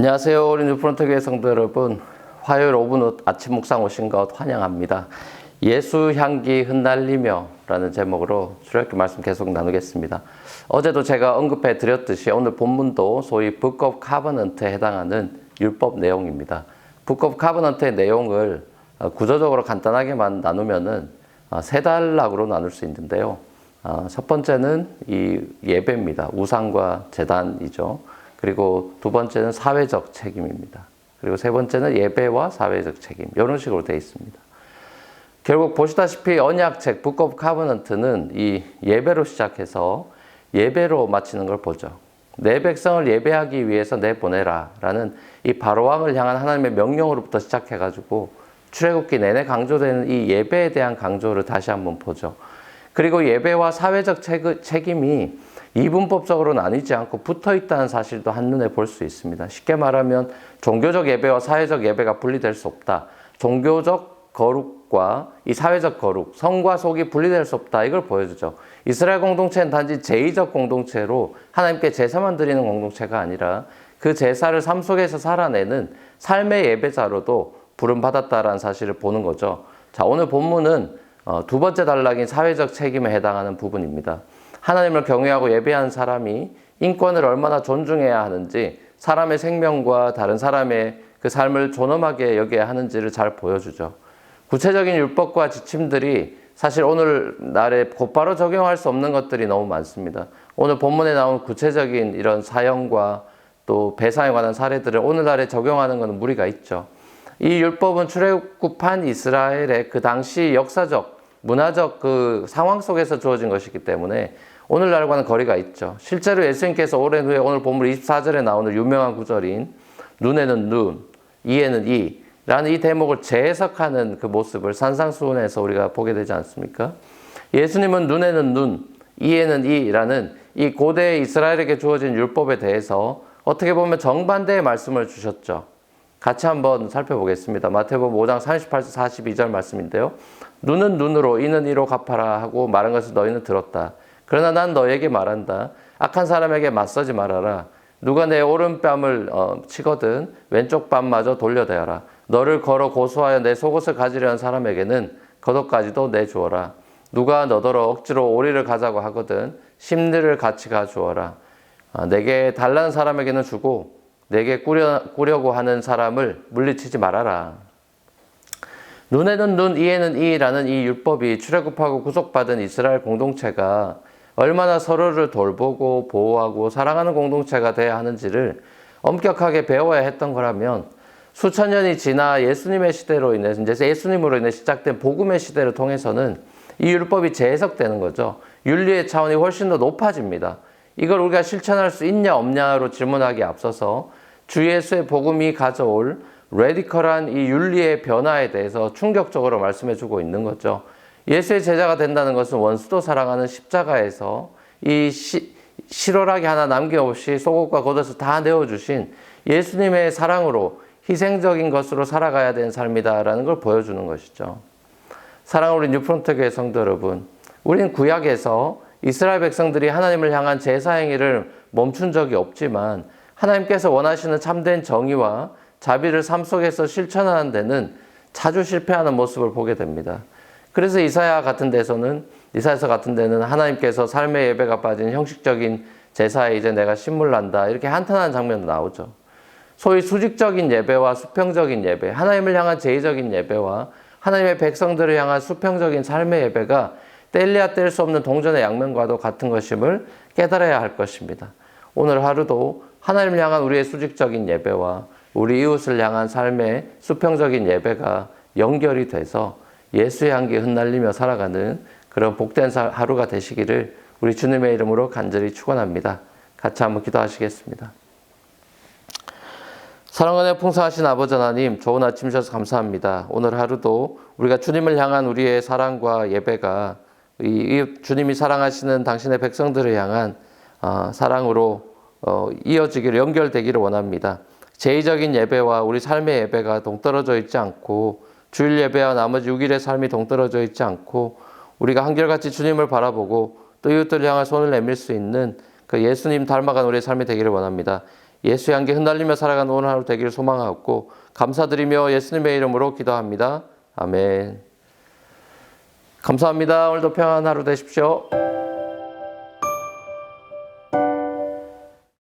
안녕하세요. 우리 뉴프런트 교회 성도 여러분. 화요일 오분 후 아침 묵상 오신 것 환영합니다. 예수 향기 흩날리며 라는 제목으로 출애굽기 말씀 계속 나누겠습니다. 어제도 제가 언급해 드렸듯이 오늘 본문도 소위 of Covenant에 해당하는 율법 내용입니다. Of Covenant의 내용을 어, 구조적으로 간단하게만 나누면은 어, 세 단락으로 나눌 수 있는데요. 어, 첫 번째는 이 예배입니다. 우상과 재단이죠. 그리고 두 번째는 사회적 책임입니다. 그리고 세 번째는 예배와 사회적 책임. 이런 식으로 되어 있습니다. 결국 보시다시피 언약책 Book of Covenant는 이 예배로 시작해서 예배로 마치는 걸 보죠. 내 백성을 예배하기 위해서 내보내라 라는 이 바로왕을 향한 하나님의 명령으로부터 시작해가지고 출애굽기 내내 강조되는 이 예배에 대한 강조를 다시 한번 보죠. 그리고 예배와 사회적 책임이 이분법적으로 나뉘지 않고 붙어 있다는 사실도 한눈에 볼 수 있습니다. 쉽게 말하면 종교적 예배와 사회적 예배가 분리될 수 없다. 종교적 거룩과 이 사회적 거룩, 성과 속이 분리될 수 없다. 이걸 보여주죠. 이스라엘 공동체는 단지 제의적 공동체로 하나님께 제사만 드리는 공동체가 아니라 그 제사를 삶 속에서 살아내는 삶의 예배자로도 부름받았다라는 사실을 보는 거죠. 자, 오늘 본문은 어, 두 번째 단락인 사회적 책임에 해당하는 부분입니다. 하나님을 경외하고 예배하는 사람이 인권을 얼마나 존중해야 하는지 사람의 생명과 다른 사람의 그 삶을 존엄하게 여겨야 하는지를 잘 보여주죠. 구체적인 율법과 지침들이 사실 오늘 날에 곧바로 적용할 수 없는 것들이 너무 많습니다. 오늘 본문에 나온 구체적인 이런 사형과 또 배상에 관한 사례들을 오늘날에 적용하는 것은 무리가 있죠. 이 율법은 출애굽한 이스라엘의 그 당시 역사적, 문화적 그 상황 속에서 주어진 것이기 때문에 오늘날과는 거리가 있죠. 실제로 예수님께서 오랜 후에 오늘 본문 24절에 나오는 유명한 구절인 눈에는 눈, 이에는 이 라는 이 대목을 재해석하는 그 모습을 산상수훈에서 우리가 보게 되지 않습니까? 예수님은 눈에는 눈, 이에는 이라는 이 고대 이스라엘에게 주어진 율법에 대해서 어떻게 보면 정반대의 말씀을 주셨죠. 같이 한번 살펴보겠습니다. 마태복음 5장 38절 42절 말씀인데요. 눈은 눈으로 이는 이로 갚아라 하고 말한 것을 너희는 들었다. 그러나 난 너에게 말한다. 악한 사람에게 맞서지 말아라. 누가 내 오른뺨을 어, 치거든 왼쪽 뺨마저 돌려대어라. 너를 걸어 고소하여 내 속옷을 가지려는 사람에게는 겉옷까지도 내주어라. 누가 너더러 억지로 오리를 가자고 하거든 심리를 같이 가주어라. 아, 내게 달라는 사람에게는 주고 내게 꾸려, 꾸려고 하는 사람을 물리치지 말아라. 눈에는 눈, 이에는 이라는 이 율법이 출애굽하고 구속받은 이스라엘 공동체가 얼마나 서로를 돌보고 보호하고 사랑하는 공동체가 돼야 하는지를 엄격하게 배워야 했던 거라면 수천 년이 지나 예수님의 시대로 인해서 이제 예수님으로 인해 시작된 복음의 시대를 통해서는 이 율법이 재해석되는 거죠. 윤리의 차원이 훨씬 더 높아집니다. 이걸 우리가 실천할 수 있냐 없냐로 질문하기 앞서서 주 예수의 복음이 가져올 레디컬한 이 윤리의 변화에 대해서 충격적으로 말씀해 주고 있는 거죠. 예수의 제자가 된다는 것은 원수도 사랑하는 십자가에서 이 시, 실오라기 하나 남김없이 속옷과 겉옷을 다 내어주신 예수님의 사랑으로 희생적인 것으로 살아가야 되는 삶이다라는 걸 보여주는 것이죠. 사랑 우리 뉴프론트 교회 성도 여러분, 우리는 구약에서 이스라엘 백성들이 하나님을 향한 제사 행위를 멈춘 적이 없지만 하나님께서 원하시는 참된 정의와 자비를 삶 속에서 실천하는 데는 자주 실패하는 모습을 보게 됩니다. 그래서 이사야 같은 데서는 이사야서 같은 데는 하나님께서 삶의 예배가 빠진 형식적인 제사에 이제 내가 신물난다 이렇게 한탄하는 장면도 나오죠. 소위 수직적인 예배와 수평적인 예배, 하나님을 향한 제의적인 예배와 하나님의 백성들을 향한 수평적인 삶의 예배가 뗄래야 뗄 수 없는 동전의 양면과도 같은 것임을 깨달아야 할 것입니다. 오늘 하루도 하나님을 향한 우리의 수직적인 예배와 우리 이웃을 향한 삶의 수평적인 예배가 연결이 돼서 예수의 향기 흩날리며 살아가는 그런 복된 하루가 되시기를 우리 주님의 이름으로 간절히 축원합니다. 같이 한번 기도하시겠습니다. 사랑하는 풍성하신 아버지 하나님, 좋은 아침 주셔서 감사합니다. 오늘 하루도 우리가 주님을 향한 우리의 사랑과 예배가 이 주님이 사랑하시는 당신의 백성들을 향한 어, 사랑으로 어, 이어지기를 연결되기를 원합니다. 제의적인 예배와 우리 삶의 예배가 동떨어져 있지 않고 주일 예배와 나머지 6일의 삶이 동떨어져 있지 않고 우리가 한결같이 주님을 바라보고 또 이웃들을 향해 손을 내밀 수 있는 그 예수님 닮아간 우리의 삶이 되기를 원합니다. 예수 향기 흩날리며 살아가는 오늘 하루 되기를 소망하고 감사드리며 예수님의 이름으로 기도합니다. 아멘. 감사합니다. 오늘도 평안한 하루 되십시오.